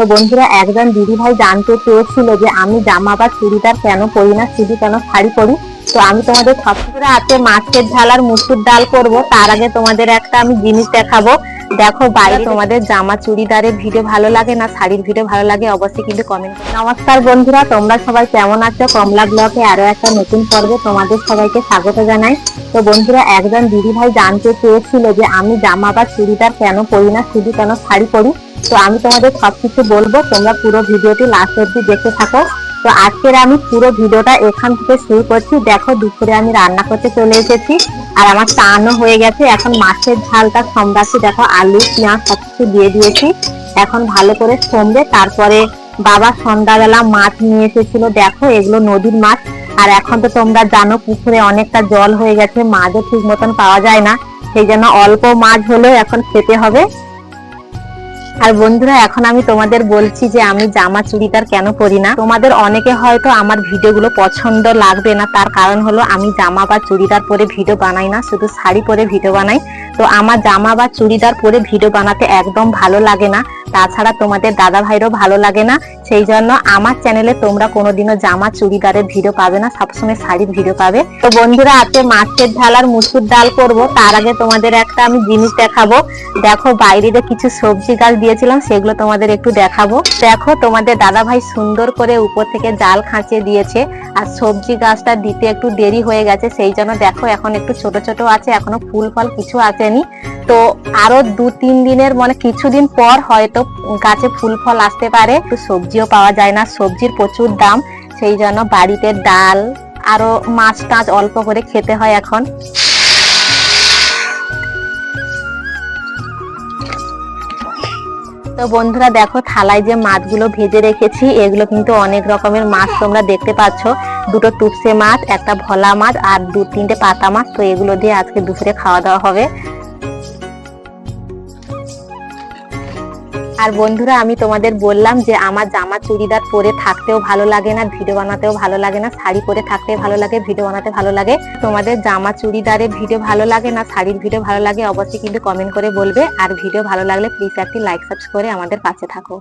তো বন্ধুরা, একজন দিদি ভাই জানতে চেয়েছিল যে আমি জামা বা চুড়িদার কেন পরি না শুধু কেন শাড়ি পরি? তো আমি তোমাদের সবসময় আজকে মাছের ঝাল আর মুসুর ডাল করব। তার আগে তোমাদের একটা আমি জিনিস দেখাবো। দেখো, বাইরে তোমাদের জামা চুড়িদারের ভিডিও ভালো লাগে না, শাড়ির ভিডিও ভালো লাগে, অবশ্যই কিন্তু কমেন্ট নমস্কার বন্ধুরা, তোমরা সবাই কেমন আছো? কমলা ব্লকে আরও একটা নতুন পর্বে তোমাদের সবাইকে স্বাগত জানাই। তো বন্ধুরা, একজন দিদি ভাই জানতে চেয়েছিল যে আমি জামা বা চুড়িদার কেন পরি না শুধু কেন শাড়ি পরি? তো আমি তোমাদের সবকিছু বলব, তোমরা পুরো ভিডিওটি লাস্ট অব্দি দেখতে থাকো। তো আজকের আমি পুরো ভিডিওটা এখান থেকে শুরু করছি। দেখো দুপুরে আমি রান্না করতে চলে এসেছি, আর আমার টানও হয়ে গেছে। এখন মাছের ঝালটা সম্রাচ্ছি দেখো আলু, পেঁয়াজ সবকিছু দিয়ে দিয়েছি। এখন ভালো করে সোমবে তারপরে বাবা সন্ধ্যাবেলা মাছ নিয়ে এসেছিল। দেখো, এগুলো নদীর মাছ। আর এখন তো তোমরা জানো, পুকুরে অনেকটা জল হয়ে গেছে, মাছও ঠিক মতন পাওয়া যায় না। সেই জন্য অল্প মাছ হলেও এখন খেতে হবে। আর বন্ধুরা, এখন আমি তোমাদের বলছি যে আমি জামা চুড়িদার কেন পরি না। তোমাদের অনেকে হয়তো আমার ভিডিওগুলো পছন্দ লাগবে না, তার কারণ হলো আমি জামা বা চুড়িদার পরে ভিডিও বানাই না, শুধু শাড়ি পরে ভিডিও বানাই। তো আমার জামা বা চুড়িদার পরে ভিডিও বানাতে একদম ভালো লাগে না। তাছাড়া তোমাদের দাদা ভাইরও ভালো লাগে না। সেই জন্য আমার চ্যানেলে তোমরা কোনোদিনও জামা, চুড়িদারের ভিডিও পাবে না, সবসময় শাড়ির ভিডিও পাবে। তো বন্ধুরা, আজকে মাছের ঝাল আর মুসুর ডাল করব। তার আগে তোমাদের একটা আমি জিনিস দেখাবো। দেখো, বাইরে যে কিছু সবজি গাছ দিয়েছিলাম, সেগুলো তোমাদের একটু দেখাবো। দেখো, তোমাদের দাদা ভাই সুন্দর করে উপর থেকে জাল খাঁচিয়ে দিয়েছে। আর সবজি গাছটা দিতে একটু দেরি হয়ে গেছে। সেই জন্য দেখো, এখন একটু ছোট ছোট আছে, এখনও ফুল ফল কিছু আসেনি। তো আরও দু, তিন দিনের মানে কিছুদিন পর হয়তো গাছে ফুল ফল আসতে পারে। সবজিও পাওয়া যায় না, সবজির প্রচুর দাম, সেই জন্য বাড়িতে ডাল, আরও মাছ টাছ অল্প করে খেতে হয় এখন। তো বন্ধুরা দেখো, থালায় যে মাছগুলো ভেজে রেখেছি, এগুলো কিন্তু অনেক রকমের মাছ তোমরা দেখতে পাচ্ছ। দুটো টুপসে মাছ, একটা ভোলা মাছ আর দু, তিনটে পাতা মাছ, তো এগুলো দিয়ে আজকে দুপুরে খাওয়া দাওয়া হবে। আর বন্ধুরা, আমি তোমাদের বললাম যে আমার জামা চুড়িদার পরে থাকতেও ভালো লাগে না, ভিডিও বানাতেও ভালো লাগে না, শাড়ি পরে থাকতে ভালো লাগে, ভিডিও বানাতে ভালো লাগে। তোমাদের জামা চুড়িদারে ভিডিও ভালো লাগে না, শাড়ির ভিডিও ভালো লাগে, অবশ্যই কিন্তু কমেন্ট করে বলবে। আর ভিডিও ভালো লাগলে প্লিজ একটি লাইক সাবস্ক্রাইব করে আমাদের পাশে থাকো।